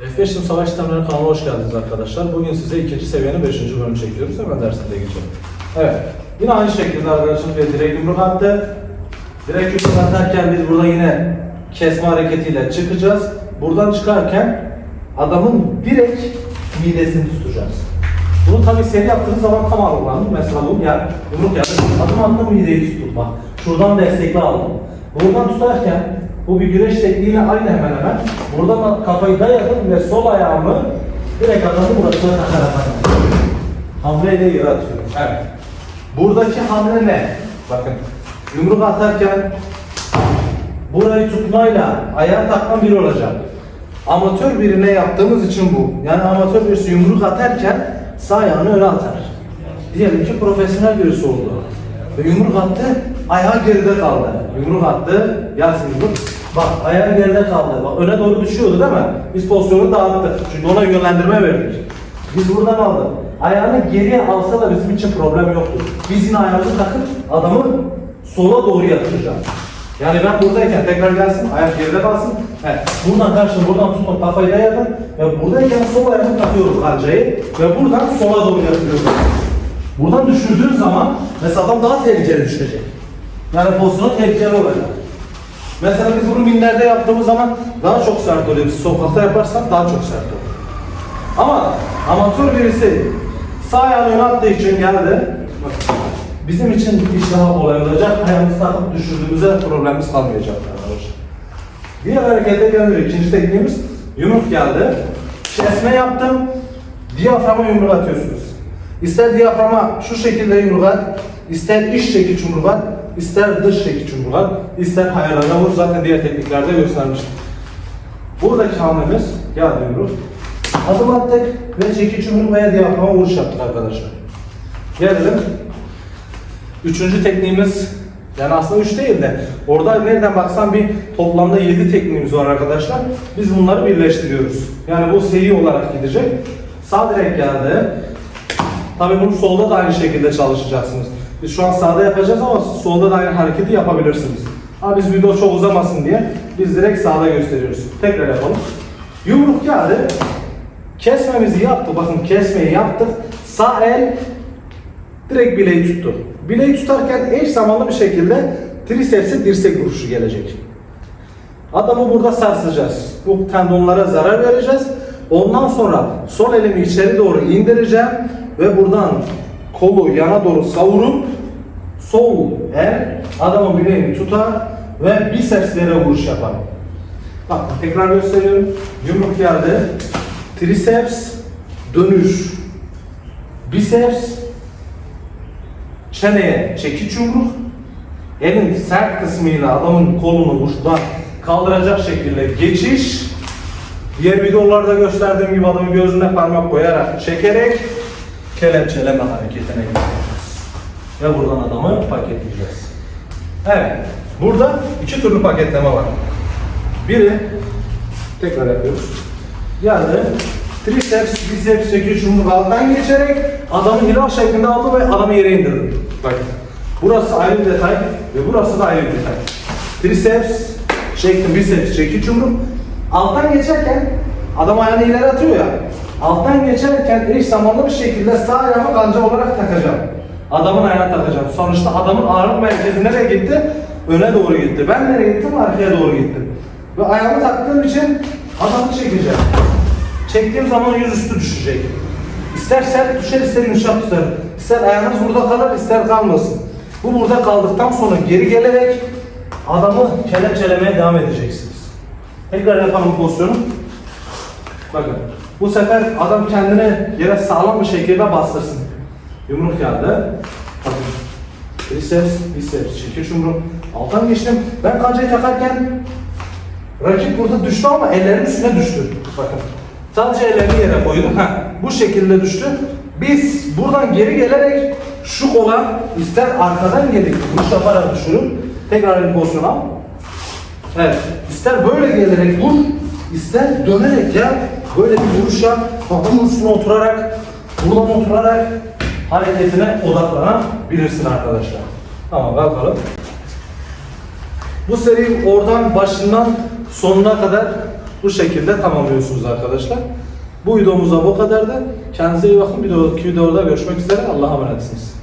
F5 Sim Savaş Sistemleri kanalına hoş geldiniz arkadaşlar. Bugün size ikinci seviyenin 5. bölümü çekiyoruz. Hemen dersine geçelim. Evet. Yine aynı şekilde arkadaşlar bir direkt yumruk attı. Direkt yumruk atarken biz burada yine kesme hareketiyle çıkacağız. Buradan çıkarken adamın direkt midesini tutacağız. Bunu tabii seri yaptığınız zaman tam algılanır. Mesela bu yer, yumruk yerde adım attım mideyi tuttum. Şuradan destekli aldım. Buradan tutarken bu bir güreş tekniğiyle aynı hemen hemen. Buradan kafayı dayadım ve sol ayağımı direkt adamın burasına takarak. Hamleyle yere atıyorum. Evet. Buradaki hamle ne? Bakın. Yumruk atarken burayı tutmayla ayağa takma bir olacak. Amatör birine yaptığımız için bu. Yani amatör birisi yumruk atarken sağ ayağını öne atar. Diyelim ki profesyonel birisi oldu. Ve yumruk attı, ayağı geride kaldı. Yumruk attı, yaz yumruk. Bak ayağı geride kaldı. Bak öne doğru düşüyordu değil mi? Biz pozisyonu dağıttık. Çünkü ona yönlendirme verdik. Biz buradan aldık. Ayağını geriye alsa da bizim için problem yoktur. Biz yine ayağımızı takıp adamı sola doğru yatıracağız. Yani ben buradayken tekrar gelsin, ayak geride kalsın. Evet, buradan karşı, buradan tutup kafayı dayadım ve buradayken sol ayağımı takıyorum kancayı ve buradan sola doğru yatırıyorum. Buradan düşürdüğün zaman mesela adam daha tehlikeli düşecek. Yani pozisyonu tehlikeli olacak. Mesela biz bunu minlerde yaptığımız zaman daha çok sert oluyor. Biz sokakta yaparsak daha çok sert olur. Ama amatör birisi sağ ayağını öne attığı için geldi. Bizim için iş daha kolay olacak. Ayağımızı takıp düşürdüğümüzde problemimiz kalmayacak arkadaşlar. Diğer harekete gelince ikinci tekniğimiz yumruk geldi. Kesme yaptım. Diyaframa yumruk atıyorsunuz. İster diyaframa şu şekilde yumruk at, ister iç çekiç yumruk at, ister dış çekiç yumruk at, ister hayalana vur. Zaten diğer tekniklerde göstermiştim. Buradaki hamlemiz geldi yumruk. Adım attık ve çekiç yumruk veya diyaframa vuruş yaptık arkadaşlar. Gelelim. Üçüncü tekniğimiz yani aslında üç değil de orada nereden baksan bir toplamda yedi tekniğimiz var arkadaşlar. Biz bunları birleştiriyoruz. Yani bu seri olarak gidecek. Sağ direkt geldi. Tabii bunu solda da aynı şekilde çalışacaksınız. Biz şu an sağda yapacağız ama solda da aynı hareketi yapabilirsiniz. Ama biz video çok uzamasın diye biz direkt sağda gösteriyoruz. Tekrar yapalım. Yumruk geldi. Kesmemizi yaptık. Bakın kesmeyi yaptık. Sağ el direkt bileği tuttu. Bileği tutarken eş zamanlı bir şekilde triceps'e dirsek vuruşu gelecek. Adamı burada sarsacağız. Bu tendonlara zarar vereceğiz. Ondan sonra sol elimi içeri doğru indireceğim ve buradan kolu yana doğru savurup sol el adamın bileğini tutar ve bicepslere vuruş yapar. Bak tekrar gösteriyorum. Yumruk geldi. Triceps dönüş. Biceps çeneye çekiç yumruk. Elin sert kısmıyla adamın kolunu uçtan kaldıracak şekilde geçiş. Diğer videolarda gösterdiğim gibi adamın gözüne parmak koyarak çekerek kelepçeleme hareketine gidiyoruz. Ve buradan adamı paketleyeceğiz. Evet. Burada iki türlü paketleme var. Biri tekrar yapıyoruz. Geldi. Triceps, biceps, çekiç yumruk alttan geçerek adamı hilal şeklinde aldı ve adamı yere indirdi. Bak. Burası ayrı bir detay ve burası da ayrı bir detay. Triceps, çektim biceps, çekiç yumruk. Alttan geçerken adam ayağını ileri atıyor ya. Alttan geçerken eş zamanlı bir şekilde sağ ayağımı kanca olarak takacağım. Adamın ayağına takacağım. Sonuçta adamın ağırlık merkezi nereye gitti? Öne doğru gitti. Ben nereye gittim? Arkaya doğru gittim. Ve ayağımı taktığım için adamı çekeceğim. Çektiğim zaman yüzüstü düşecek. İster sert düşer, ister yumuşak tutar. İster ayağınız burada kalır, ister kalmasın. Bu burada kaldıktan sonra geri gelerek adamı kelepçelemeye devam edeceksiniz. Tekrar yapalım pozisyonu. Bakın. Bu sefer adam kendini yere sağlam bir şekilde bastırsın. Yumruk geldi. Bakın. Triceps, biceps, çekiç yumruk. Alttan geçtim. Ben kancayı takarken rakip burada düştü ama ellerinin üstüne düştü. Bakın. Sadece ellerini yere koydu. Heh, bu şekilde düştü. Biz buradan geri gelerek şu kola ister arkadan gelip vuruş yaparak düşürüp tekrar el pozisyona. Evet. İster böyle gelerek vur, ister dönerek ya böyle bir vuruş yap. Bakın üstüne oturarak, buradan oturarak hareketine odaklanabilirsin arkadaşlar. Tamam bakalım. Bu seri oradan başından sonuna kadar bu şekilde tamamlıyorsunuz arkadaşlar. Bu videomuzda bu kadardı. Kendinize iyi bakın. Bir dahaki videoda görüşmek üzere. Allah'a emanetsiniz.